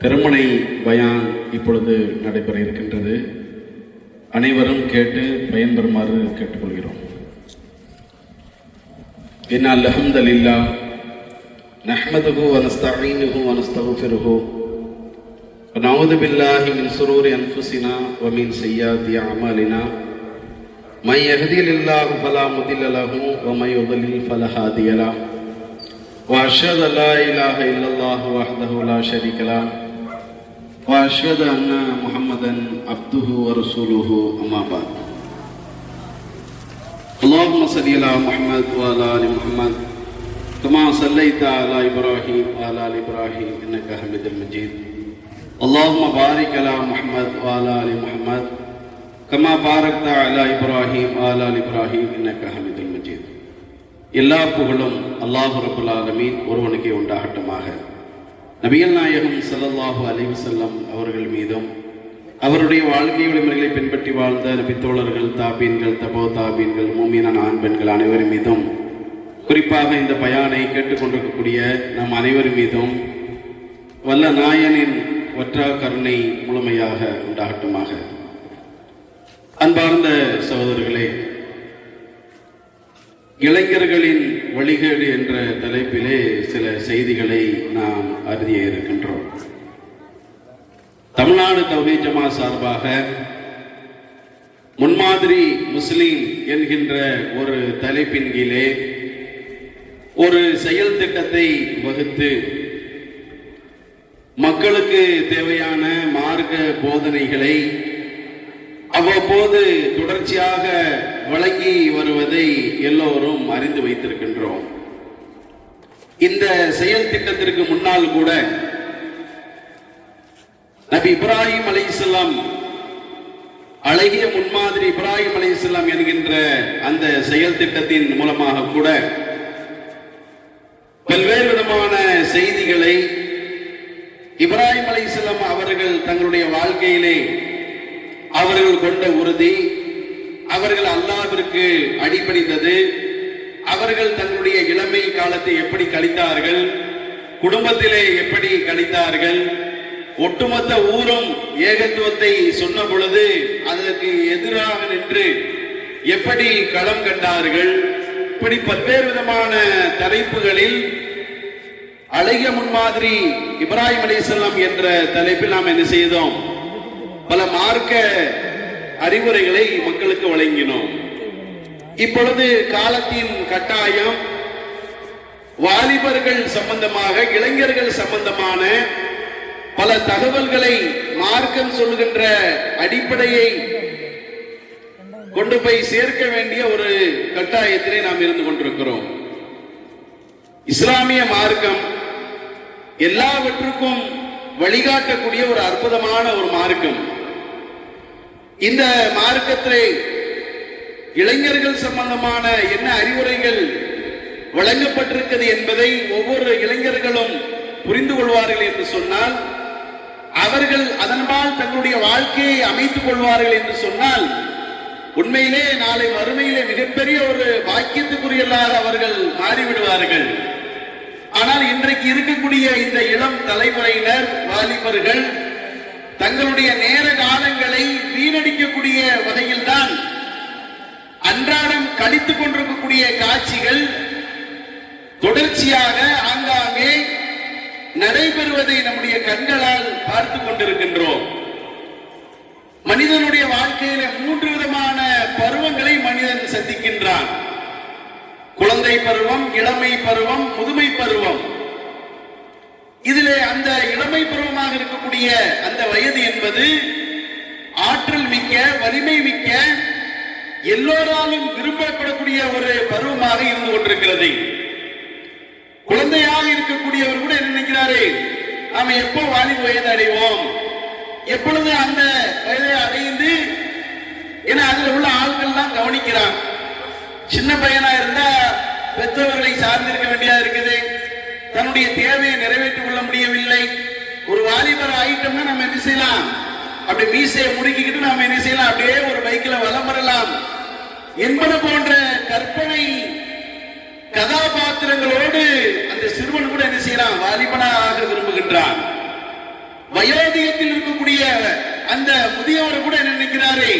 திருமணை பயான் இப்பொழுது நடைபெற இருக்கின்றது அனைவரும் கேட்டு பயன்பெறுமாறு கேட்டுக்கொள்கிறோம் إن الحمد لله نحمده ونستعينه ونستغفره ونعوذ بالله من شرور أنفسنا ومن سيئات أعمالنا من يهدي الله فلا مضل له ومن يضلل فلا هادي له وأشهد لا إله إلا الله وحده لا شريك له وأشهد أن محمدا عبده ورسوله أما بعد. اللهم صل على محمد وعلى آل محمد كما صليت على إبراهيم وعلى آل إبراهيم إنك حميد مجيد. اللهم بارك على محمد وعلى آل محمد كما باركت على إبراهيم وعلى آل إبراهيم إنك حميد مجيد. எல்லா புகழும் அல்லாஹ் ரபுல் ஆலமீன் ஒருவனுக்கே உண்டாகட்டுமாக. நபிகள் நாயகம் சல்லல்லாஹு அலைஹி செல்லம் அவர்கள் மீதும் அவருடைய வாழ்க்கை வழிமுறைகளை பின்பற்றி வாழ்ந்த நபித்தோழர்கள் தாபீன்கள் தபோ தாபீன்கள் மூமியனான ஆண் பெண்கள் அனைவரும் மீதும் குறிப்பாக இந்த பயானை கேட்டுக்கொண்டிருக்கக்கூடிய நம் அனைவரும் மீதும் வல்ல நாயனின் ஒற்றா கருணை முழுமையாக உண்டாகட்டுமாக. அன்பார்ந்த சகோதரர்களே இளைஞர்களின் வழிகேடு என்ற தலைப்பிலே சில செய்திகளை நாம் அறிய இருக்கின்றோம். தமிழ்நாடு தௌஹி ஜமா சார்பாக முன்மாதிரி முஸ்லீம் என்கின்ற ஒரு தலைப்பின் கீழே ஒரு செயல் திட்டத்தை வகுத்து மக்களுக்கு தேவையான மார்க்க போதனைகளை அவ்வப்போது தொடர்ச்சியாக வழங்கி வருவதை எல்லோரும் அறிந்து வைத்திருக்கின்றோம். இந்த செயல் திட்டத்திற்கு முன்னால் கூட நபி இப்ராஹிம் அலைஹிஸ்ஸலாம் அழகிய முன்மாதிரி இப்ராஹிம் அலைஹிஸ்ஸலாம் என்கின்ற அந்த செயல் திட்டத்தின் மூலமாக கூட பல்வேறு விதமான செய்திகளை இப்ராஹிம் அலைஹிஸ்ஸலாம் அவர்கள் தங்களுடைய வாழ்க்கையிலே அவர்கள் கொண்ட உறுதி. அவர்கள் அல்லாவிற்கு அடிபணிந்தது. அவர்கள் தங்களுடைய இளமை காலத்தை எப்படி கழித்தார்கள்? குடும்பத்திலே எப்படி கழித்தார்கள்? ஒட்டுமொத்த ஊரும் ஏகத்துவத்தை சொன்ன பொழுது அதற்கு எதிராக நின்று எப்படி களம் கண்டார்கள்? இப்படி பல்வேறு விதமான தலைப்புகளில் அழகிய முன்மாதிரி இப்ராஹிம் அலிசல்லாம் என்ற தலைப்பில் நாம் என்ன செய்தோம்? பல மார்க்க அறிவுரைகளை மக்களுக்கு வழங்கினோம். இப்பொழுது காலத்தின் கட்டாயம் வாலிபர்கள் சம்பந்தமாக இளைஞர்கள் சம்பந்தமான பல தகவல்களை மார்க்கம் சொல்கின்ற அடிப்படையை கொண்டு போய் சேர்க்க வேண்டிய ஒரு கட்டாயத்திலே நாம் இருந்து கொண்டிருக்கிறோம். இஸ்லாமிய மார்க்கம் எல்லாவற்றுக்கும் வழிகாட்டக்கூடிய ஒரு அற்புதமான ஒரு மார்க்கம். இந்த மார்க்கத்திலே இளைஞர்கள் சம்பந்தமான என்ன அறிவுரைகள் வழங்கப்பட்டிருக்கிறது என்பதை ஒவ்வொரு இளைஞர்களும் புரிந்து கொள்வார்கள் என்று சொன்னால் அவர்கள் அதன்பால் தங்களுடைய வாழ்க்கையை அமைத்துக் கொள்வார்கள் என்று சொன்னால் உண்மையிலே நாளை வறுமையிலே மிகப்பெரிய ஒரு பாக்கியத்துக்குரியலாக அவர்கள் மாறிவிடுவார்கள். ஆனால் இன்றைக்கு இருக்கக்கூடிய இந்த இளம் தலைமுறையினர் வாலிபர்கள் தங்களுடைய நேர காலங்களை வீணடிக்கக்கூடிய வகையில் தான் அன்றாடம் கழித்துக் கொண்டிருக்கக்கூடிய காட்சிகள் தொடர்ச்சியாக ஆங்காங்கே நடைபெறுவதை நம்முடைய கண்களால் பார்த்து கொண்டிருக்கின்றோம். மனிதனுடைய வாழ்க்கையில மூன்று விதமான பருவங்களை மனிதன் சந்திக்கின்றான். குழந்தை பருவம் இளமை பருவம் முதுமை பருவம். இதிலே அந்த இளமை பருவமாக இருக்கக்கூடிய அந்த வயது என்பது ஆற்றல் மிக்க வலிமை மிக்க எல்லோராலும் விரும்பப்படக்கூடிய ஒரு பருவமாக இருந்து கொண்டிருக்கிறது. குழந்தையாக இருக்கக்கூடியவர் கூட என்ன நினைக்கிறாரு? நாம எப்போ வாலிப வயது அடைவோம்? எப்பொழுது அந்த வயதை அடைந்து ஏன்னா அதுல உள்ள ஆட்கள்லாம் கவனிக்கிறான் சின்ன பையனா இருந்தா பெற்றவர்களை சார்ந்திருக்க வேண்டியதா இருக்குது. தன்னுடைய தேவையை நிறைவேற்றிக் கொள்ள முடியவில்லை. ஒரு வாலிபர் ஆயிட்டோம்னா நம்ம என்ன செய்யலாம்? அப்படி மீசையை முடுக்கிக்கிட்டு நாம என்ன செய்யலாம்? அப்படியே ஒரு பைக்கில் வலம் வரலாம். என்பது போன்ற கற்பனை கதாபாத்திரங்களோடு அந்த சிறுவன் கூட என்ன செய்யலாம்? வாலிபனாக விரும்புகின்றான். வயோதிகத்தில் இருக்கக்கூடிய அந்த முதியவர் கூட என்ன நினைக்கிறாரு?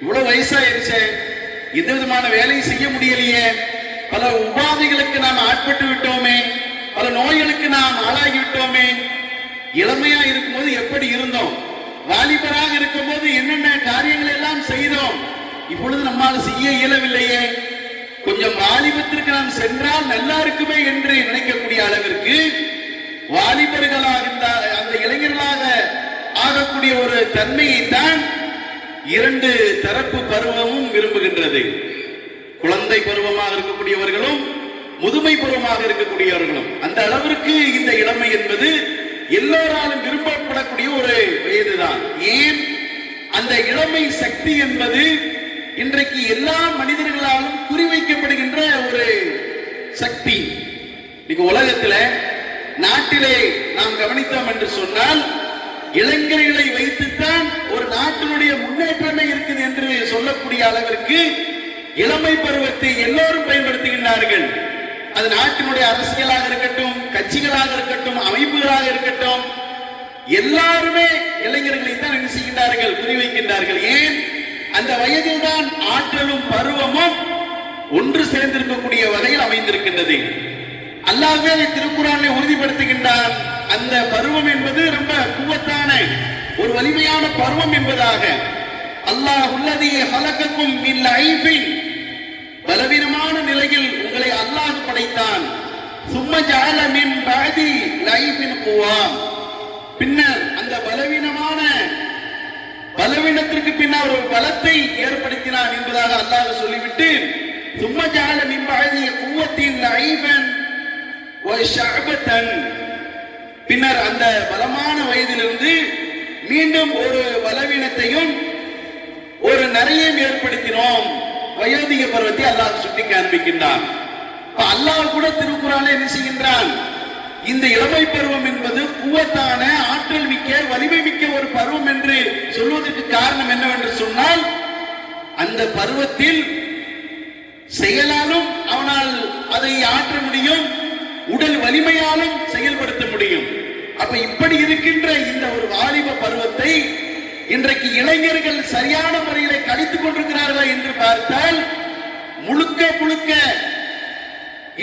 இவ்வளவு வயசாயிருச்சே. எந்த விதமான வேலையும் செய்ய முடியலையே. பல உபாதைகளுக்கு நாம் ஆட்பட்டு விட்டோமே பல நோய்களுக்கு நாம் ஆளாகி விட்டோமே. இளமையா இருக்கும்போது எப்படி இருந்தோம்? வாலிபராக இருக்கும்போது என்னென்ன காரியங்கள் எல்லாம் செய்தோம்? இப்பொழுது நம்மால் செய்ய இயலவில்லையே. கொஞ்சம் வாலிபத்திற்கு நாம் சென்றால் நல்லா இருக்குமே என்று நினைக்கக்கூடிய அளவிற்கு வாலிபர்களாக இந்த அந்த இளைஞர்களாக ஆகக்கூடிய ஒரு தன்மையை தான் இரண்டு தரப்பு பருவமும் விரும்புகின்றது. குழந்தை பருவமாக இருக்கக்கூடியவர்களும் முதுமை பருவமாக இருக்கக்கூடியவர்களும். அந்த அளவிற்கு இந்த இளமை என்பது எல்லோராலும் விரும்பப்படக்கூடிய ஒரு வயதுதான். ஏன்? அந்த இளமை சக்தி என்பது இன்றைக்கு எல்லா மனிதர்களாலும் குறிவைக்கப்படுகின்ற ஒரு சக்தி. இன்னைக்கு உலகத்துல நாட்டிலே நாம் கவனித்தோம் என்று சொன்னால் இளைஞர்களை வைத்துத்தான் ஒரு நாட்டினுடைய முன்னேற்றமே இருக்குது என்று சொல்லக்கூடிய அளவிற்கு இளமை பருவத்தை எல்லோரும் பயன்படுத்துகின்றார்கள். அது நாட்டினுடைய அரசியலாக இருக்கட்டும் கட்சிகளாக இருக்கட்டும் அமைப்புகளாக இருக்கட்டும் எல்லாருமே இளைஞர்களை தான் என்ன செய்கின்றார்கள்? குறிவைக்கின்றார்கள். ஏன்? அந்த வயதில் தான் ஆற்றலும் பருவமும் ஒன்று சேர்ந்திருக்கக்கூடிய வகையில் அமைந்திருக்கின்றது. அல்லாஹ்வே திருக்குறானை உறுதிப்படுத்துகின்றார் அந்த பருவம் என்பது ரொம்ப குவத்தான ஒரு வலிமையான பருவம் என்பதாக. அல்லாஹ் உள்ளதையே ஹலக்கக்கும் இல்லை ஐபின் பலவீனமான நிலையில் உங்களை அல்லாஹ் படைத்தான். சும்ம ஜால மின் பாதி லைஃபின் போவான் பின்னர் அந்த பலவீனமான பலவீனத்திற்கு பின்னர் ஒரு பலத்தை ஏற்படுத்தினான் என்பதாக அல்லாஹ் சொல்லிவிட்டு சும்ம ஜால மின் பாதி குவத்தின் லைஃபன் ஷஅபத்தன். பின்னர் அந்த பலமான வயதிலிருந்து மீண்டும் ஒரு பலவீனத்தையும் ஒரு நிறைய ஏற்படுத்தினோம். வயோதிக பருவத்தை அல்லாஹ் சுட்டி காண்பிக்கின்றான். அல்லாஹ் கூட திருக்குறால என்ன செய்கின்றான்? இந்த இளமை பருவம் என்பது குவத்தான ஆற்றல் மிக்க வலிமை மிக்க ஒரு பருவம் என்று சொல்வதற்கு காரணம் என்னவென்று சொன்னால் அந்த பருவத்தில் செயலாலும் அவனால் அதை ஆற்ற முடியும் உடல் வலிமையாலும் செயல்படுத்த முடியும். அப்ப இப்படி இருக்கின்ற இந்த ஒரு வாலிப பருவத்தை இன்றைக்கு இளைஞர்கள் சரியான முறையில கழித்துக் கொண்டிருக்கிறார்களா என்று பார்த்தால் முழுக்க முழுக்க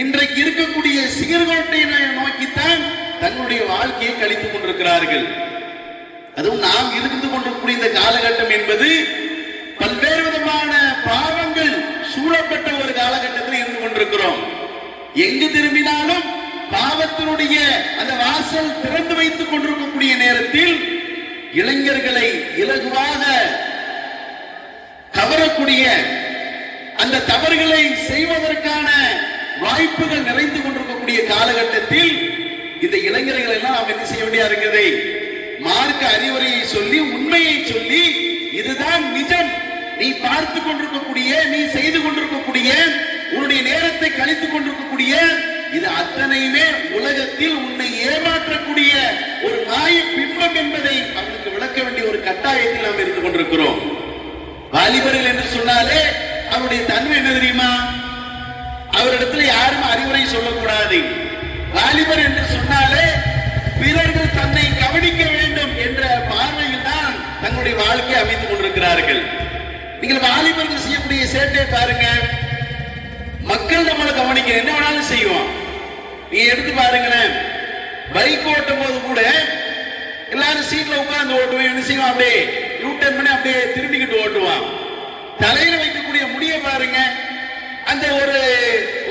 இன்றைக்கு இருக்கக்கூடிய சிகர்கோட்டை நோக்கித்தான் தன்னுடைய வாழ்க்கையை கழித்துக் கொண்டிருக்கிறார்கள். அதுவும் நாம் இருந்து கொண்டிருக்கூடிய இந்த காலகட்டம் என்பது பல்வேறு விதமான பாவங்கள் சூழப்பட்ட ஒரு காலகட்டத்தில் இருந்து கொண்டிருக்கிறோம். எங்கு திரும்பினாலும் பாவத்தினுடைய அந்த வாசல் திறந்து வைத்துக் கொண்டிருக்கக்கூடிய நேரத்தில் இளைஞர்களை இலகுவாக கவரக்கூடிய அந்த தவறுகளை செய்வதற்கான வாய்ப்புகள் நிறைந்து கொண்டிருக்கக்கூடிய காலகட்டத்தில் இந்த இளைஞர்கள் எல்லாம் நாம் என்ன செய்ய வேண்டியா இருக்கிறது? மார்க்க அறிவுரையை சொல்லி உண்மையை சொல்லி இதுதான் நிஜம். நீ பார்த்து கொண்டிருக்கக்கூடிய நீ செய்து கொண்டிருக்கக்கூடிய உன்னுடைய நேரத்தை கழித்துக் கொண்டிருக்கக்கூடிய இது அத்தனையுமே உலகத்தில் உன்னை ஏமாற்றக்கூடிய ஒரு மாய பிம்பம் என்பதை அவனுக்கு விளக்க வேண்டிய ஒரு கட்டாயத்தில் நாம் இருந்து கொண்டிருக்கிறோம். வாலிபர்கள் என்று சொன்னாலே அவருடைய தன்மை என்ன தெரியுமா? அவரிடத்துல யாரும் அறிவுரை சொல்லக்கூடாது. வாலிபர் என்று சொன்னாலே பிறர்கள் தன்னை கவனிக்க வேண்டும் என்ற பார்வையில் தான் தங்களுடைய வாழ்க்கையை அமைத்துக் கொண்டிருக்கிறார்கள். நீங்கள் வாலிபர்கள் செய்யக்கூடிய சேட்டை பாருங்க. மக்கள் நம்மளை கவனிக்க என்ன வேணாலும் செய்வோம். நீ எடுத்து பாருங்களேன். பைக் ஓட்டும் போது கூட எல்லாரும் சீட்ல உட்கார்ந்து ஓட்டுவேன். என்ன செய்வோம் அப்படியே யூ டர்ன் பண்ணி அப்படியே திரும்பிக்கிட்டு ஓட்டுவான். தலையில வைக்கக்கூடிய முடிய பாருங்க. அந்த ஒரு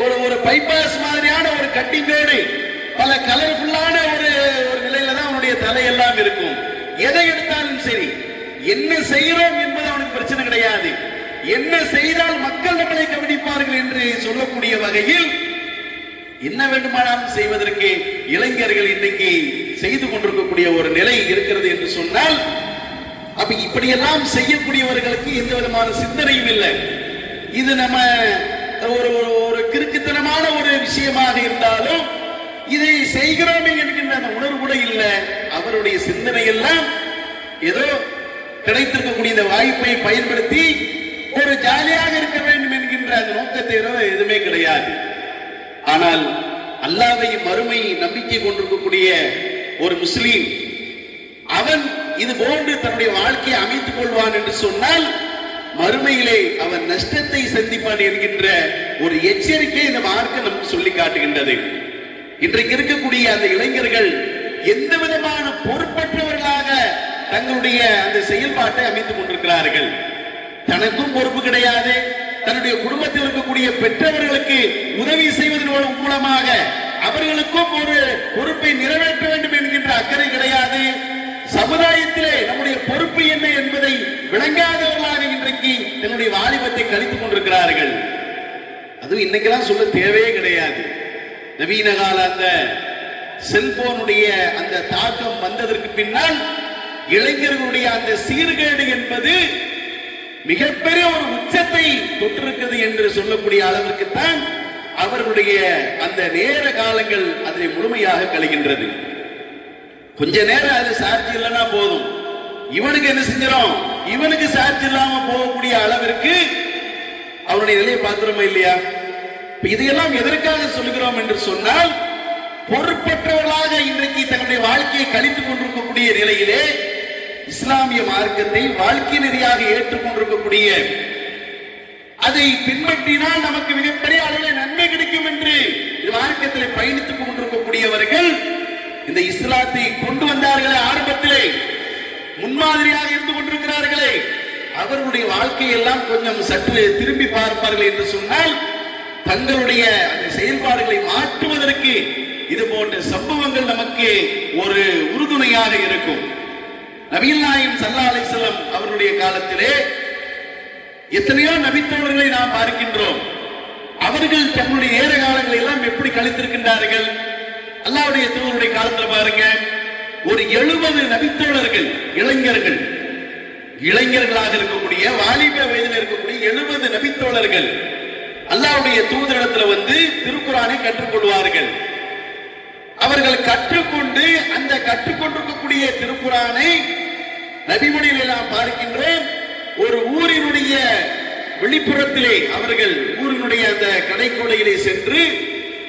ஒரு ஒரு பைபாஸ் மாதிரியான ஒரு கட்டிங்கோடு பல கலர்ஃபுல்லான ஒரு ஒரு நிலையில தான் அவனுடைய தலையெல்லாம் இருக்கும். எதை எடுத்தாலும் சரி என்ன செய்யறோம் என்பது அவனுக்கு பிரச்சனை கிடையாது. என்ன செய்தால் மக்கள் நம்மளை கவனிப்பார்கள் என்று சொல்லக்கூடிய வகையில் என்ன வேண்டுமானாலும் செய்வதற்கு இளைஞர்கள் இன்னைக்கு செய்து கொண்டிருக்கக்கூடிய ஒரு நிலை இருக்கிறது என்று சொன்னால் அப்ப இப்படியெல்லாம் செய்யக்கூடியவர்களுக்கு எந்த விதமான சிந்தனையும் இல்லை. இது நம்ம ஒரு ஒரு- ஒரு கிறுக்குத்தனமான ஒரு விஷயமாக இருந்தாலும் இதை செய்கிறோமே என்கின்ற அந்த உணர்வு கூட இல்லை. அவருடைய சிந்தனை எல்லாம் ஏதோ கிடைத்திருக்கக்கூடிய இந்த வாய்ப்பை பயன்படுத்தி ஒரு ஜாலியாக இருக்க வேண்டும் என்கின்ற அந்த நோக்கத்தை எதுவுமே கிடையாது. ஆனால் அல்லாவை மறுமை நம்பிக்கை கொண்டிருக்கக்கூடிய ஒரு முஸ்லீம் அவன் இது போன்று தன்னுடைய வாழ்க்கையை அமைத்துக் கொள்வான் என்று சொன்னால் மறுமையிலே அவன் நஷ்டத்தை சந்திப்பான் என்கின்ற ஒரு எச்சரிக்கை இந்த மார்க்கம் நமக்கு சொல்லி காட்டுகின்றது. இன்றைக்கு இருக்கக்கூடிய அந்த இளைஞர்கள் எந்த விதமான பொறுப்பற்றவர்களாக தங்களுடைய அந்த செயல்பாட்டை அமைத்துக் கொண்டிருக்கிறார்கள்? தனக்கும் பொறுப்பு கிடையாது. தன்னுடைய குடும்பத்தில் இருக்கக்கூடிய பெற்றவர்களுக்கு உதவி செய்வதன் மூலமாக அவர்களுக்கும் ஒரு பொறுப்பை நிறைவேற்ற வேண்டும் என்கின்ற அக்கறை கிடையாது. சமுதாயத்திலே நம்முடைய பொறுப்பு என்ன என்பதை விளங்காதவர்களாக இன்றைக்கு தன்னுடைய வாலிபத்தை கழித்துக் கொண்டிருக்கிறார்கள். அதுவும் இன்னைக்கெல்லாம் சொல்ல தேவையே கிடையாது. நவீன கால அந்த செல்போனுடைய அந்த தாக்கம் வந்ததற்கு பின்னால் இளைஞர்களுடைய அந்த சீர்கேடு என்பது மிகப்பெரிய ஒரு உச்சத்தை தொற்றிருக்கிறது என்று சொல்லக்கூடிய அளவிற்கு தான் அவர்களுடைய அந்த நேர காலங்கள் அதில் முழுமையாக கழிகின்றது. கொஞ்ச நேரம் அது சார்ஜ் இல்லைன்னா போதும். இவனுக்கு என்ன செஞ்சிடும் இவனுக்கு சார்ஜ் இல்லாம போகக்கூடிய அளவிற்கு அவனுடைய நிலையை பார்த்துருமா இல்லையா? இதையெல்லாம் எதற்காக சொல்கிறோம் என்று சொன்னால் பொறுப்பற்றவர்களாக இன்றைக்கு தன்னுடைய வாழ்க்கையை கழித்துக் கொண்டிருக்கக்கூடிய நிலையிலே இஸ்லாமிய மார்க்கத்தை வாழ்க்கை நெறியாக ஏற்றுக்கொண்டிருக்கக்கூடிய அதை பின்பற்றினால் நமக்கு மிகப்பெரிய அளவில் நன்மை கிடைக்கும் என்று இந்த மார்க்கத்தில் பயணித்துக் கொண்டிருக்கக்கூடியவர்கள் இந்த இஸ்லாத்தை கொண்டு வந்தார்களே ஆரம்பத்திலே. முன்மாதிரியாக இருந்து கொண்டிருக்கிறார்களே. அவர்களுடைய வாழ்க்கையெல்லாம் கொஞ்சம் சற்று திரும்பி பார்ப்பார்கள் என்று சொன்னால் தங்களுடைய அந்த செயல்பாடுகளை மாற்றுவதற்கு இது போன்ற சம்பவங்கள் நமக்கு ஒரு உறுதுணையாக இருக்கும். நவீன் நாயம் சல்லா அலிசல்லம் அவருடைய காலத்திலே எத்தனையோ நபித்தோழர்களை நாம் பார்க்கின்றோம். அவர்கள் தங்களுடைய ஏற காலங்களை எல்லாம் எப்படி கழித்திருக்கின்றார்கள்? அல்லாவுடைய தூதருடைய காலத்துல பாருங்க. ஒரு எழுபது நபித்தோழர்கள் இளைஞர்கள் இளைஞர்களாக இருக்கக்கூடிய வாலிப வயதில் இருக்கக்கூடிய எழுபது நபித்தோழர்கள் அல்லாவுடைய தூதரிடத்துல வந்து திருக்குறானை கற்றுக்கொள்வார்கள். அவர்கள் கற்றுக்கொண்டு அந்த கற்றுக்கொண்டிருக்கக்கூடிய திருக்குறானை நபிமொழியில் நாம் பார்க்கின்றோம். ஒரு ஊரினுடைய வெளிப்புறத்திலே அவர்கள் ஊரினுடைய அந்த கடைக்கோலையிலே சென்று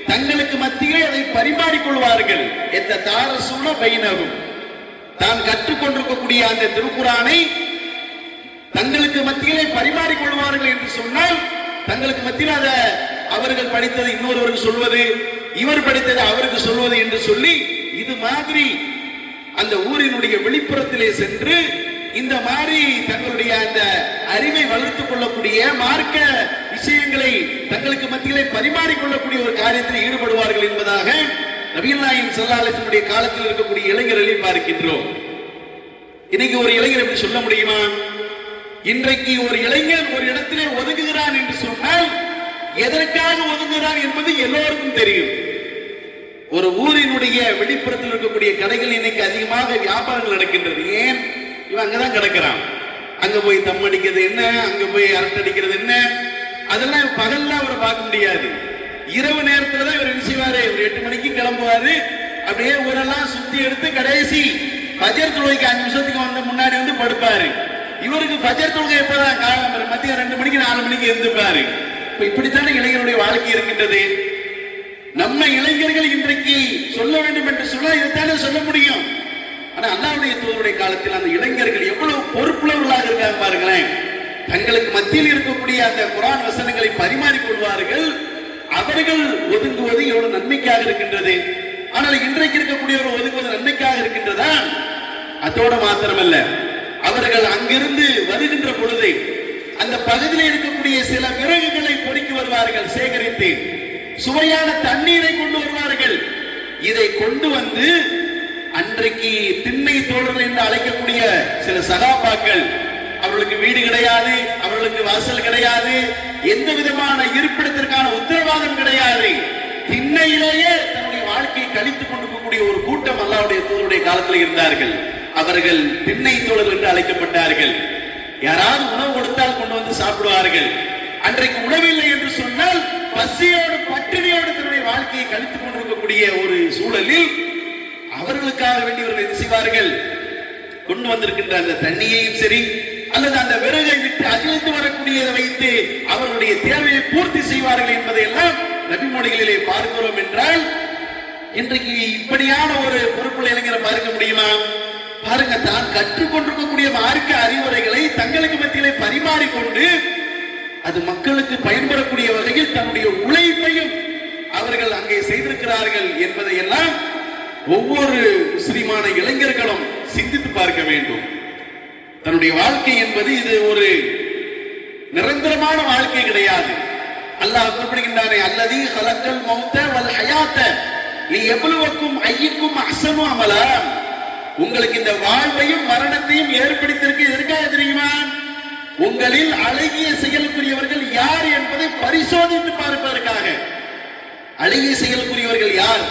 தங்களுக்கு மத்தியிலே அதை பரிமாறிக்கொள்வார்கள் எந்த தாரசூன பைனவும் தான் கற்றுக்கொண்டிருக்கக்கூடிய அந்த திருக்குறானை தங்களுக்கு மத்தியிலே பரிமாறிக்கொள்வார்கள் என்று சொன்னால் தங்களுக்கு மத்தியில் அதை அவர்கள் படித்தது இன்னொருவருக்கு சொல்வது இவர் படித்தது அவருக்கு சொல்வது என்று சொல்லி இது மாதிரி அந்த ஊரினுடைய வெளிப்புறத்திலே சென்று இந்த மாதிரி தங்களுடைய அந்த அறிவை வளர்த்துக் கொள்ளக்கூடிய மார்க்க விஷயங்களை தங்களுக்கு மத்தியிலே பரிமாறிக்கொள்ளக்கூடிய ஒரு காரியத்தில் ஈடுபடுவார்கள் என்பதாக நபிகள் நாயின் காலத்தில் இருக்கக்கூடிய இளைஞர்களை பார்க்கின்றோம். இன்னைக்கு ஒரு இளைஞர் எப்படி சொல்ல முடியுமா? இன்றைக்கு ஒரு இளைஞர் ஒரு இடத்திலே ஒதுங்குகிறான் என்று சொன்னால் எதற்காக ஒதுங்குகிறான் என்பது எல்லோருக்கும் தெரியும். ஒரு ஊரினுடைய வெளிப்புறத்தில் இருக்கக்கூடிய கடைகள் இன்னைக்கு அதிகமாக வியாபாரங்கள் நடக்கின்றது. ஏன்? இவன் அங்கதான் கிடக்கிறான். அங்க போய் தம் அடிக்கிறது என்ன? அங்க போய் அரட்டடிக்கிறது என்ன? அதெல்லாம் பகல்ல அவரை பார்க்க முடியாது. இரவு நேரத்துல தான் இவர் என்ன செய்வாரு? ஒரு எட்டு மணிக்கு கிளம்புவாரு. அப்படியே ஊரெல்லாம் சுத்தி எடுத்து கடைசி பஜர் தொழுகைக்கு அஞ்சு நிமிஷத்துக்கு வந்த முன்னாடி வந்து படுப்பாரு. இவருக்கு பஜர் தொழுகை எப்பதான் காலம் மத்தியம் ரெண்டு மணிக்கு நாலு மணிக்கு இருந்துப்பாரு இப்ப இப்படித்தானே இளைஞருடைய வாழ்க்கை இருக்கின்றது. நம்ம இளைஞர்கள் இன்றைக்கு சொல்ல வேண்டும் என்று சொன்னால் இதைத்தானே சொல்ல முடியும். ஆனா அல்லாவுடைய தூதருடைய காலத்தில் அந்த இளைஞர்கள் எவ்வளவு பொறுப்புள்ளவர்களாக இருக்காங்க பாருங்களேன். தங்களுக்கு மத்தியில் இருக்கக்கூடிய அந்த குரான் வசனங்களை பரிமாறிக் கொள்வார்கள். அவர்கள் ஒதுங்குவது எவ்வளவு நன்மைக்காக இருக்கின்றது. ஆனால் இன்றைக்கு இருக்கக்கூடியவர் ஒதுங்குவது நன்மைக்காக இருக்கின்றதா? அதோட மாத்திரமல்ல. அவர்கள் அங்கிருந்து வருகின்ற பொழுது அந்த பகுதியில் இருக்கக்கூடிய சில விறகுகளை பொறுக்கி வருவார்கள் சேகரித்து. சுவையான தண்ணீரை கொண்டு வருவார்கள். இதை கொண்டு வந்து இன்றைக்கு திண்ணை தோழர்கள் என்று அழைக்கக்கூடிய சில சகாபாக்கள் அவர்களுக்கு வீடு கிடையாது அவர்களுக்கு வாசல் கிடையாது எந்த விதமான இருப்பிடத்திற்கான உத்தரவாதம் கிடையாது. திண்ணையிலேயே தன்னுடைய வாழ்க்கையை கழித்துக் கொண்டிருக்கக்கூடிய ஒரு கூட்டம் அல்லாவுடைய தூதருடைய காலத்தில் இருந்தார்கள். அவர்கள் திண்ணை தோழர்கள் என்று அழைக்கப்பட்டார்கள். யாராவது உணவு கொடுத்தால் கொண்டு வந்து சாப்பிடுவார்கள். அன்றைக்கு உணவில்லை என்று சொன்னால் பசியோடு பட்டினியோடு தன்னுடைய வாழ்க்கையை கழித்துக் கொண்டிருக்கக்கூடிய ஒரு சூழலில் அவர்களுக்காக வேண்டியவர்கள் என்ன செய்வார்கள்? கொண்டு வந்திருக்கின்ற அந்த தண்ணியையும் சரி அல்லது அந்த விறகை விட்டு அகிழ்ந்து வரக்கூடியதை வைத்து அவர்களுடைய தேவையை பூர்த்தி செய்வார்கள் என்பதை எல்லாம் நபிமொழிகளிலே பார்க்கிறோம் என்றால் இன்றைக்கு இப்படியான ஒரு பொறுப்புள்ள இளைஞரை பார்க்க முடியுமா? பாருங்க தான் கற்றுக்கொண்டிருக்கக்கூடிய மார்க்க அறிவுரைகளை தங்களுக்கு மத்தியிலே பரிமாறிக்கொண்டு அது மக்களுக்கு பயன்படக்கூடிய வகையில் தன்னுடைய உழைப்பையும் அவர்கள் அங்கே செய்திருக்கிறார்கள் என்பதையெல்லாம் ஒவ்வொரு முஸ்லிமான இளைஞர்களும் சிந்தித்து பார்க்க வேண்டும். தன்னுடைய வாழ்க்கை என்பது இது ஒரு நிரந்தரமான வாழ்க்கை கிடையாது. அல்லாஹ் குறிப்பிடுகின்றானே அல்லதி ஹலக்கல் மௌத்த வல் ஹயாத்த நீ எவ்வளவுக்கும் ஐயக்கும் அசமும் அமலா. உங்களுக்கு இந்த வாழ்வையும் மரணத்தையும் ஏற்படுத்தியிருக்கு எதற்காக தெரியுமா? உங்களில் அழகிய செயலுக்குரியவர்கள் யார் என்பதை பரிசோதித்து பார்ப்பதற்காக. அழகிய செயலுக்குரியவர்கள் யார்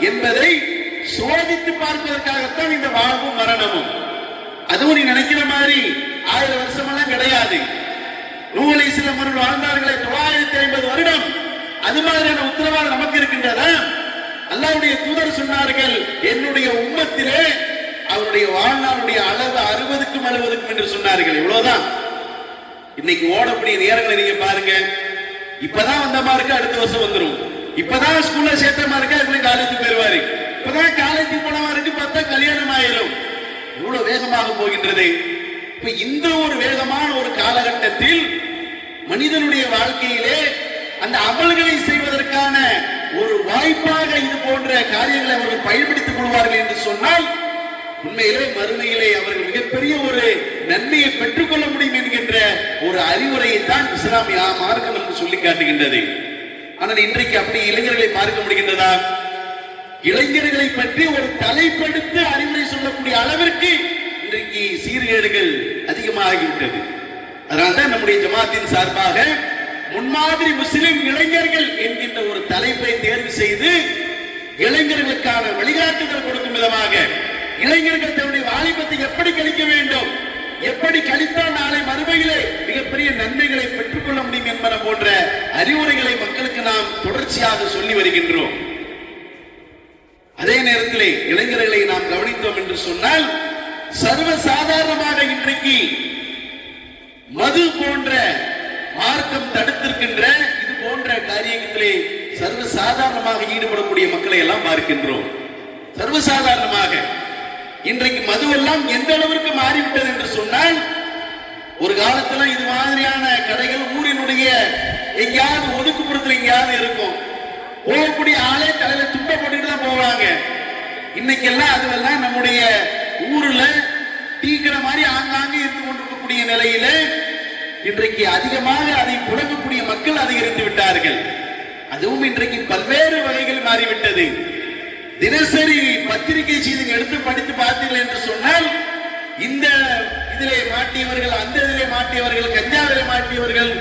என்பதை சோதித்து பார்ப்பதற்காகத்தான் இந்த வாழ்வும் மரணமும். அதுவும் நீ நினைக்கிற மாதிரி ஆயிரம் வருஷம் எல்லாம் கிடையாது. நூலை சில முறை வாழ்ந்தார்களே தொள்ளாயிரத்தி ஐம்பது வருடம். அது மாதிரியான உத்தரவாதம் நமக்கு இருக்கின்றதா? அல்லாவுடைய தூதர் சொன்னார்கள் என்னுடைய உம்மத்திலே அவருடைய வாழ்நாளுடைய அளவு அறுபதுக்கும் அறுபதுக்கும் என்று சொன்னார்கள். இவ்வளவுதான். இன்னைக்கு ஓடக்கூடிய நேரங்களை நீங்க பாருங்க. இப்பதான் வந்த மாதிரி அடுத்த வருஷம் வந்துடும் இப்பதான் ஸ்கூல்ல சேர்த்த மாதிரி இருக்கு காலேஜ் போயிருவாரு இப்பதான் காலேஜ் போன மாதிரி பார்த்தா கல்யாணம் ஆயிரும் இவ்வளவு வேகமாக போகின்றது. இப்ப இந்த ஒரு வேகமான ஒரு காலகட்டத்தில் மனிதனுடைய வாழ்க்கையிலே அந்த அமல்களை செய்வதற்கான ஒரு வாய்ப்பாக இது போன்ற காரியங்களை அவர்கள் பயன்படுத்திக் கொள்வார்கள் என்று சொன்னால் உண்மையிலே மறுமையிலே அவர்கள் மிகப்பெரிய ஒரு நன்மையை பெற்றுக்கொள்ள முடியும் என்கின்ற ஒரு அறிவுரையை தான் இஸ்லாமிய மார்க்கம் என்று சொல்லி காட்டுகின்றது. ஆனால் இன்றைக்கு அப்படி இளைஞர்களை பார்க்க முடிகின்றதா? இளைஞர்களை பற்றி ஒரு தலைப்படுத்து அறிவுரை சொல்லக்கூடிய அளவிற்கு இன்றைக்கு சீர்கேடுகள் அதிகமாகிவிட்டது. அதனால்தான் நம்முடைய ஜமாத்தின் சார்பாக முன்மாதிரி முஸ்லிம் இளைஞர்கள் என்கின்ற ஒரு தலைப்பை தேர்வு செய்து இளைஞர்களுக்கான வழிகாட்டுதல் கொடுக்கும் விதமாக இளைஞர்கள் தன்னுடைய வாலிபத்தை எப்படி கழிக்க வேண்டும் எப்படி கழித்தால் நாளை மறுமையிலே மிகப்பெரிய நன்மைகளை பெற்றுக்கொள்ள முடியும் என்பன போன்ற அறிவுரைகளை மக்களுக்கு நாம் தொடர்ச்சியாக சொல்லி வருகின்றோம். அதே நேரத்திலே இளைஞர்களை நாம் கவனித்தோம் என்று சொன்னால் சர்வ சாதாரணமாக இன்றைக்கு மது போன்ற மார்க்கம் தடுத்திருக்கின்ற இது போன்ற காரியங்களிலே சர்வ சாதாரணமாக ஈடுபடக்கூடிய மக்களை எல்லாம் பார்க்கின்றோம். சர்வ சாதாரணமாக இன்றைக்கு மதுவெல்லாம் எந்த அளவிற்கு மாறிவிட்டது என்று சொன்னால் ஒரு காலத்துல இது மாதிரியான கடைகள் ஊரினுடைய எங்கேயாவது ஒதுக்குப்புறத்தில் எங்கேயாவது இருக்கும். போகக்கூடிய ஆளே தலையில துண்டை போட்டுட்டு தான் போவாங்க. இன்னைக்கு எல்லாம் அதுவெல்லாம் நம்முடைய ஊர்ல டீக்கிற மாதிரி ஆங்காங்கே இருந்து கொண்டிருக்கக்கூடிய நிலையில இன்றைக்கு அதிகமாக அதை புழங்கக்கூடிய மக்கள் அதிகரித்து விட்டார்கள். அதுவும் இன்றைக்கு பல்வேறு வகைகள் மாறிவிட்டது. தினசரி பத்திரிகை செய்திகள் எடுத்து படித்து பார்த்தீர்கள் என்று சொன்னால் இந்த இதிலே மாட்டியவர்கள் அந்த இதிலே மாட்டியவர்கள் கஞ்சாவிலே மாட்டியவர்கள்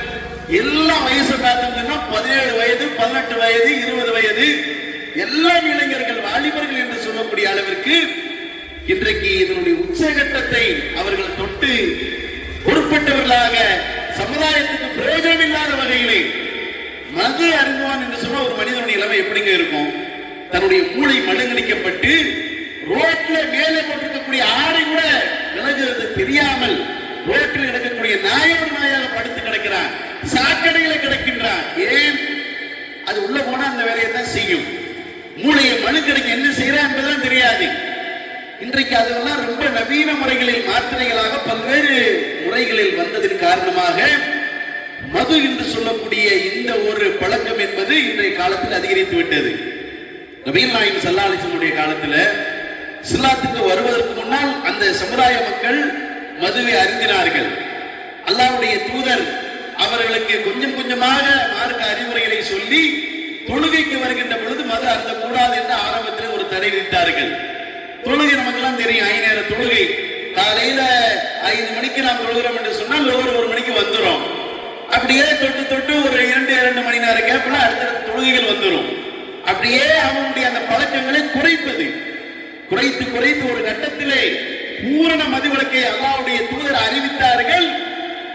எல்லாம் வயசு பார்த்தோம்னா பதினேழு வயது பதினெட்டு வயது இருபது வயது. எல்லாம் இளைஞர்கள் வாலிபர்கள் என்று சொல்லக்கூடிய அளவிற்கு இன்றைக்கு இதனுடைய உச்சகட்டத்தை அவர்கள் தொட்டு பொறுப்பட்டவர்களாக சமுதாயத்துக்கு பிரயோஜனம் இல்லாத வகையிலே மது அருங்குவான் என்று சொன்ன ஒரு மனிதனுடைய நிலைமை எப்படிங்க இருக்கும்? தன்னுடைய மூளை மழுங்கடிக்கப்பட்டு ரோட்ல மேலே போட்டிருக்கக்கூடிய ஆடை கூட விலகிறது தெரியாமல் ரோட்டில் கிடக்கக்கூடிய நாயோடு நாயாக படுத்து கிடக்கிறான். சாக்கடையில கிடக்கின்றான். ஏன்? அது உள்ள போனா அந்த வேலையை தான் செய்யும். மூளையை மழுக்கடைக்கு என்ன செய்யறான் என்பதெல்லாம் தெரியாது. இன்றைக்கு அதெல்லாம் ரொம்ப நவீன முறைகளில் மாத்திரைகளாக பல்வேறு முறைகளில் வந்ததன் காரணமாக மது என்று சொல்லக்கூடிய இந்த ஒரு பழக்கம் என்பது இன்றைய காலத்தில் அதிகரித்து விட்டது. நவீன நாயின் சல்லாலிசனுடைய காலத்துல சில்லாத்துக்கு வருவதற்கு முன்னால் அந்த சமுதாய மக்கள் மதுவை அறிந்தினார்கள் அல்லாவுடைய தூதர் அவர்களுக்கு கொஞ்சம் கொஞ்சமாக மார்க்க அறிவுரைகளை சொல்லி தொழுகைக்கு வருகின்ற பொழுது மது அருந்தக்கூடாது என்று ஆரம்பத்தில் ஒரு தடை விதித்தார்கள். தொழுகை நமக்கெல்லாம் தெரியும். ஐந்து நேர தொழுகை. காலையில ஐந்து மணிக்கு நாம் தொழுகிறோம் என்று சொன்னால் ஒவ்வொரு ஒரு மணிக்கு வந்துடும் அப்படியே தொட்டு தொட்டு ஒரு இரண்டு இரண்டு மணி நேரம் கேப்ல அடுத்தடுத்த தொழுகைகள் வந்துடும் அப்படியே அவனுடைய அந்த பழக்கங்களை குறைப்பது. குறைத்து குறைத்து ஒரு கட்டத்திலே பூரண மதுவிலக்கை அல்லாவுடைய தூதர் அறிவித்தார்கள்.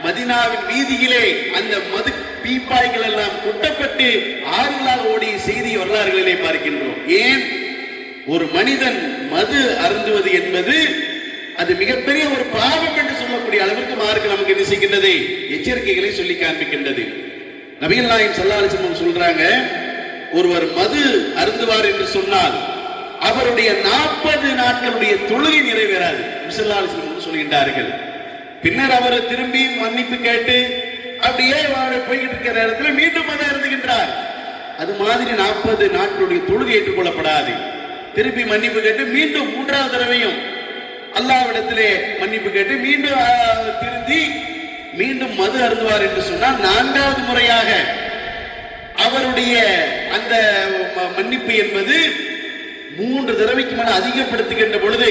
மதினாவின் வீதியிலே அந்த மது பீப்பாய்கள் எல்லாம் கொட்டப்பட்டு ஆறுகளால் ஓடிய செய்தி வரலாறுகளிலே பார்க்கின்றோம். ஏன்? ஒரு மனிதன் மது அருந்துவது என்பது அது மிகப்பெரிய ஒரு பாவம் என்று சொல்லக்கூடிய அளவிற்கு மார்க்கு நமக்கு என்ன செய்கின்றது? எச்சரிக்கைகளை சொல்லி காண்பிக்கின்றது. நபிகள் நாயகம் சல்லாலிசம் சொல்றாங்க ஒருவர் மது அருந்துவார் என்று சொன்னால் அவருடைய நாற்பது நாட்களுடைய தொழுகை நிறைவேறாது. சொல்கின்றார்கள். பின்னர் அவர் திரும்பி மன்னிப்பு கேட்டு அப்படியே அவர் போய்கிட்டு இருக்கிற இடத்துல மீண்டும் மதம் இருந்துகின்றார் அது மாதிரி நாற்பது நாட்களுடைய தொழுகை ஏற்றுக்கொள்ளப்படாது. திருப்பி மன்னிப்பு கேட்டு மீண்டும் மூன்றாவது தடவையும் அல்லாவிடத்திலே மன்னிப்பு கேட்டு மீண்டும் திருந்தி மீண்டும் மது அருந்துவார் என்று சொன்னால் நான்காவது முறையாக அவருடைய அந்த மன்னிப்பு என்பது மூன்று தடவைக்கு மேல அதிகப்படுத்துகின்ற பொழுது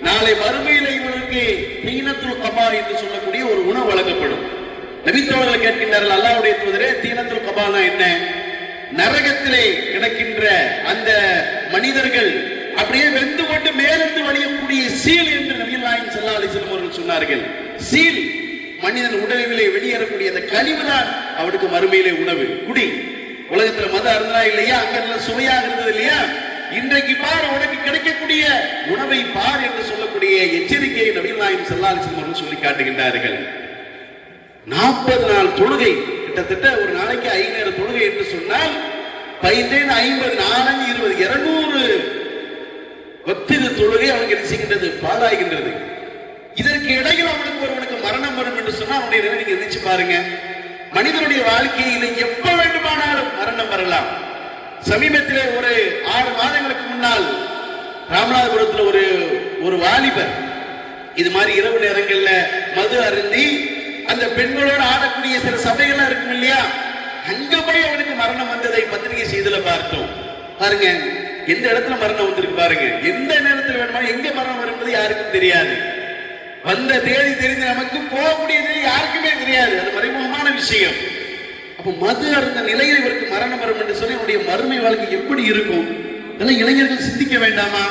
நாளை மறுமையில இவனுக்கு தீனத்துல் கபா என்று சொல்லக்கூடிய ஒரு உணவு வழங்கப்படும். நபித்தோழர்கள் கேட்கின்றார்கள் அல்லாவுடைய தூதரே தீனத்துல் கபானா என்ன? நரகத்திலே கிடக்கின்ற அந்த மனிதர்கள் அப்படியே வெந்து கொண்டு மேலிருந்து வழியக்கூடிய சீல் என்று நபிகள் நாயகம் செல்லா அலைஹி அவர்கள் சொன்னார்கள். சீல் மனிதன் உடலிலே வெளியேறக்கூடிய அந்த கழிவுதான் அவனுக்கு மறுமையிலே உணவு. குடி. உலகத்துல மத அருந்தா இல்லையா? அங்க சுவையாக இருந்தது இல்லையா? இன்றைக்கு பார் உனக்கு கிடைக்கக்கூடிய உணவை பார் என்று சொல்லக்கூடிய எச்சரிக்கையை நவீன நாயகம் அவர்கள் சொல்லி காட்டுகின்றார்கள். நாற்பது நாள் தொழுகை கிட்டத்தட்ட ஒரு நாளைக்கு ஐநூறு தொழுகை என்று சொன்னால் பதினேழு ஐம்பது நாலஞ்சு இருபது இருநூறு ஒத்திரு தொழுகை அவனுக்கு என்ன செய்கின்றது? பாழாகின்றது. இதற்கு இடையில் அவனுக்கு ஒருவனுக்கு மரணம் வரும் என்று சொன்னால் அவனுடைய நிலை நீங்க நினைச்சு பாருங்க. மனிதனுடைய வாழ்க்கையில் எப்ப வேண்டுமானாலும் மரணம் வரலாம். சமீபத்திலே ஒரு ஆறு மாதங்களுக்கு முன்னால் ராமநாதபுரத்தில் ஒரு ஒரு வாலிபர் இது மாதிரி இரவு நேரங்களில் மது அருந்தி அந்த பெண்களோடு ஆடக்கூடிய சில சபைகள்லாம் இருக்கும் இல்லையா? அங்க போய் அவனுக்கு மரணம் வந்ததை பத்திரிகை செய்தில பார்த்தோம். பாருங்க எந்த இடத்துல மரணம் வந்திருக்கு பாருங்க. எந்த நேரத்தில் வேணுமா எங்க மரணம் வரும்போது யாருக்கும் தெரியாது. வந்த தேதி தெரிந்து நமக்கு போகக்கூடிய தேதி யாருக்குமே தெரியாது. அது மறைமுகமான விஷயம். அப்ப மது அருந்த நிலையில் இவருக்கு மரணம் வரும் என்று சொல்லி அவருடைய மறுமை வாழ்க்கை எப்படி இருக்கும்? இதெல்லாம் இளைஞர்கள் சிந்திக்க வேண்டாமா?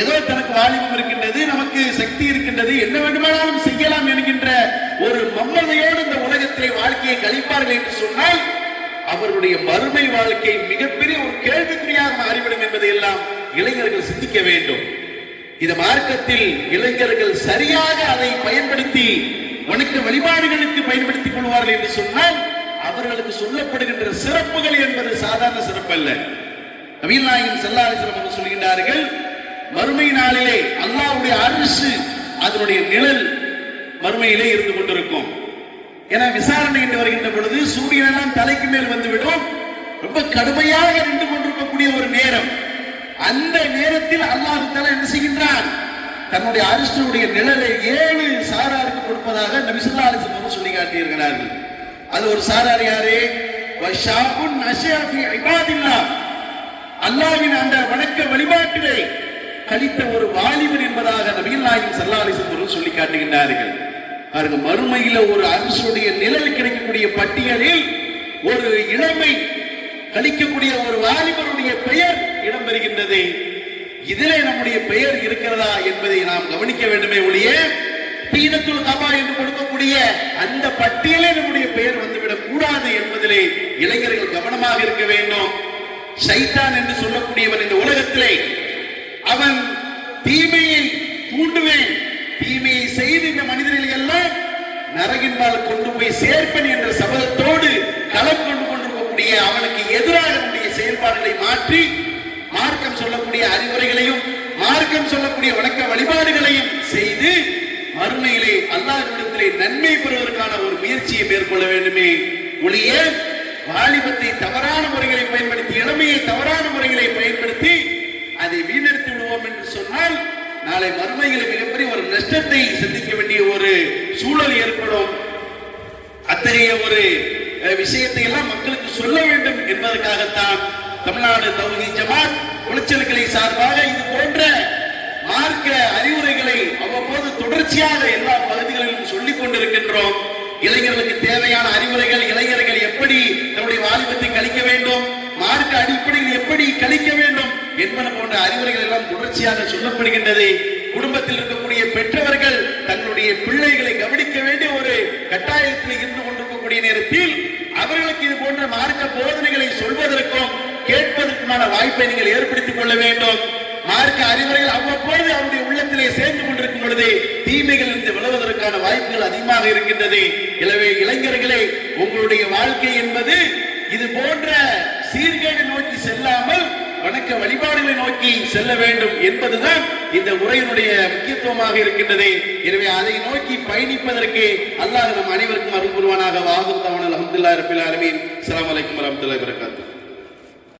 ஏதோ தனக்கு வாலிபம் இருக்கின்றது நமக்கு சக்தி இருக்கின்றது என்ன வேண்டுமானாலும் செய்யலாம் என்கின்ற ஒரு மம்மதையோடு இந்த உலகத்திலே வாழ்க்கையை கழிப்பார்கள் என்று சொன்னால் அவருடைய மறுமை வாழ்க்கை மிகப்பெரிய ஒரு கேள்விக்குறியாக மாறிவிடும் என்பதை எல்லாம் இளைஞர்கள் சிந்திக்க வேண்டும். இந்த மார்க்கத்தில் இளைஞர்கள் சரியாக அதை பயன்படுத்தி வணக்க வழிபாடுகளுக்கு பயன்படுத்திக் கொள்வார்கள் என்று சொன்னால் அவர்களுக்கு சொல்லப்படுகின்ற சிறப்புகள் என்பது சாதாரண சிறப்பு அல்ல. நவீன நாயகன் செல்லாரிசனம் என்று சொல்கின்றார்கள் மறுமை நாளிலே அல்லாவுடைய அரசு அதனுடைய நிழல் மறுமையிலே இருந்து கொண்டிருக்கும். என விசாரணை என்று வருகின்ற பொழுது சூரியன் எல்லாம் தலைக்கு மேல் வந்துவிடும். ரொம்ப கடுமையாக நின்று கொண்டிருக்கக்கூடிய ஒரு நேரம். அந்த நேரத்தில் அல்லாஹு தஆலா என்ன செய்கின்றான்? தன்னுடைய அரசுடைய நிழலை ஏழு சாராருக்கு கொடுப்பதாக நபிசுல்லா அலிஸ்லாம் சொல்லி காட்டியிருக்கிறார்கள் அது ஒரு சாரார் யாரு? வஷாபுன் நஷியா ஃபி இபாதில்லாஹ். அந்த வணக்க வழிபாட்டிலே கழித்த ஒரு வாலிபன் என்பதாக நபிகள் நாயகம் ஸல்லல்லாஹு அலைஹி சொல்லி காட்டுகின்றார்கள். பாருங்க மறுமையில ஒரு அரசுடைய நிழல் கிடைக்கக்கூடிய பட்டியலில் ஒரு இளமை கழிக்கக்கூடிய ஒரு வாலிபருடைய பெயர் இடம்பெறுகின்றது இதிலே நம்முடைய பெயர் இருக்கிறதா என்பதை நாம் கவனிக்க வேண்டுமே ஒழிய தீனத்துல் கபா என்று கொடுக்கக்கூடிய அந்த பட்டியலே நம்முடைய பெயர் வந்துவிடக் கூடாது என்பதிலே இளைஞர்கள் கவனமாக இருக்க வேண்டும். சைத்தான் என்று சொல்லக்கூடியவன் இந்த உலகத்திலே அவன் தீமையை தூண்டுவேன். தீமையை செய்து இந்த மனிதர்கள் எல்லாம் நரகின்பால் கொண்டு போய் சேர்ப்பன் என்ற சபதத்தோடு களம் கொண்டு கொண்டிருக்கக்கூடிய அவனுக்கு எதிராக நம்முடைய செயல்பாடுகளை மாற்றி மார்க்கம் சொல்லக்கூடிய அறிவுரைகளையும் மார்க்கம் சொல்லக்கூடிய வணக்க வழிபாடுகளையும் செய்து மறுமையிலே அல்லாஹ்விடத்திலே நன்மை பெறுவதற்கான ஒரு முயற்சியை மேற்கொள்ள வேண்டுமே. ஒளிய வாலிபத்தை தவறான முறைகளை பயன்படுத்தி இளமையை தவறான முறைகளை பயன்படுத்தி அதை வீணடித்து விடுவோம் என்று சொன்னால் நாளை மறுமையில் மிகப்பெரிய ஒரு நஷ்டத்தை சந்திக்க வேண்டிய ஒரு சூழல் ஏற்படும். அத்தகைய ஒரு விஷயத்தை எல்லாம் மக்களுக்கு சொல்ல வேண்டும் என்பதற்காகத்தான் தமிழ்நாடு தகுதி ஜமாத் உளைச்சல்களை சார்பாக இது போன்ற மார்க்க அறிவுரைகளை அவ்வப்போது தொடர்ச்சியாக எல்லா பகுதிகளிலும் சொல்லிக் கொண்டிருக்கின்றோம். இளைஞர்களுக்கு தேவையான அறிவுரைகள் இளைஞர்கள் எப்படி தன்னுடைய வாலிபத்தை கழிக்க வேண்டும் மார்க்க அடிப்படையில் எப்படி கழிக்க வேண்டும் என்பன போன்ற அறிவுரைகள் எல்லாம் தொடர்ச்சியாக சொல்லப்படுகின்றது. குடும்பத்தில் இருக்கக்கூடிய பெற்றவர்கள் தங்களுடைய பிள்ளைகளை கவனிக்க வேண்டிய ஒரு கட்டாயத்தில் இருந்து கொண்டிருக்கக்கூடிய நேரத்தில் அவர்களுக்கு இது போன்ற மார்க்க போதனைகளை சொல்வதற்கும் கேட்பதற்குமான வாய்ப்பை நீங்கள் ஏற்படுத்திக் கொள்ள வேண்டும். மார்க்க அறிவுரைகள் அவ்வப்போது அவருடைய உள்ளத்திலே சேர்ந்து கொண்டிருக்கும் பொழுது தீமைகள் இருந்து விளைவதற்கான வாய்ப்புகள் அதிகமாக இருக்கின்றது. எனவே இளைஞர்களே உங்களுடைய வாழ்க்கை என்பது இது போன்ற சீர்கேடு நோக்கி செல்லாமல் வணக்க வழிபாடுகளை நோக்கி செல்ல வேண்டும் என்பதுதான் இந்த உரையினுடைய முக்கியத்துவமாக இருக்கின்றது. எனவே அதை நோக்கி பயணிப்பதற்கு அல்லாஹ் நம் அனைவருக்கும் அருள் புரிவானாக. தவணல் அஹமதுல்லா ரபில் ஆலமீன். அலைக்கும் வரஹ்மத்துல்லாஹி வபரகாத்துஹு.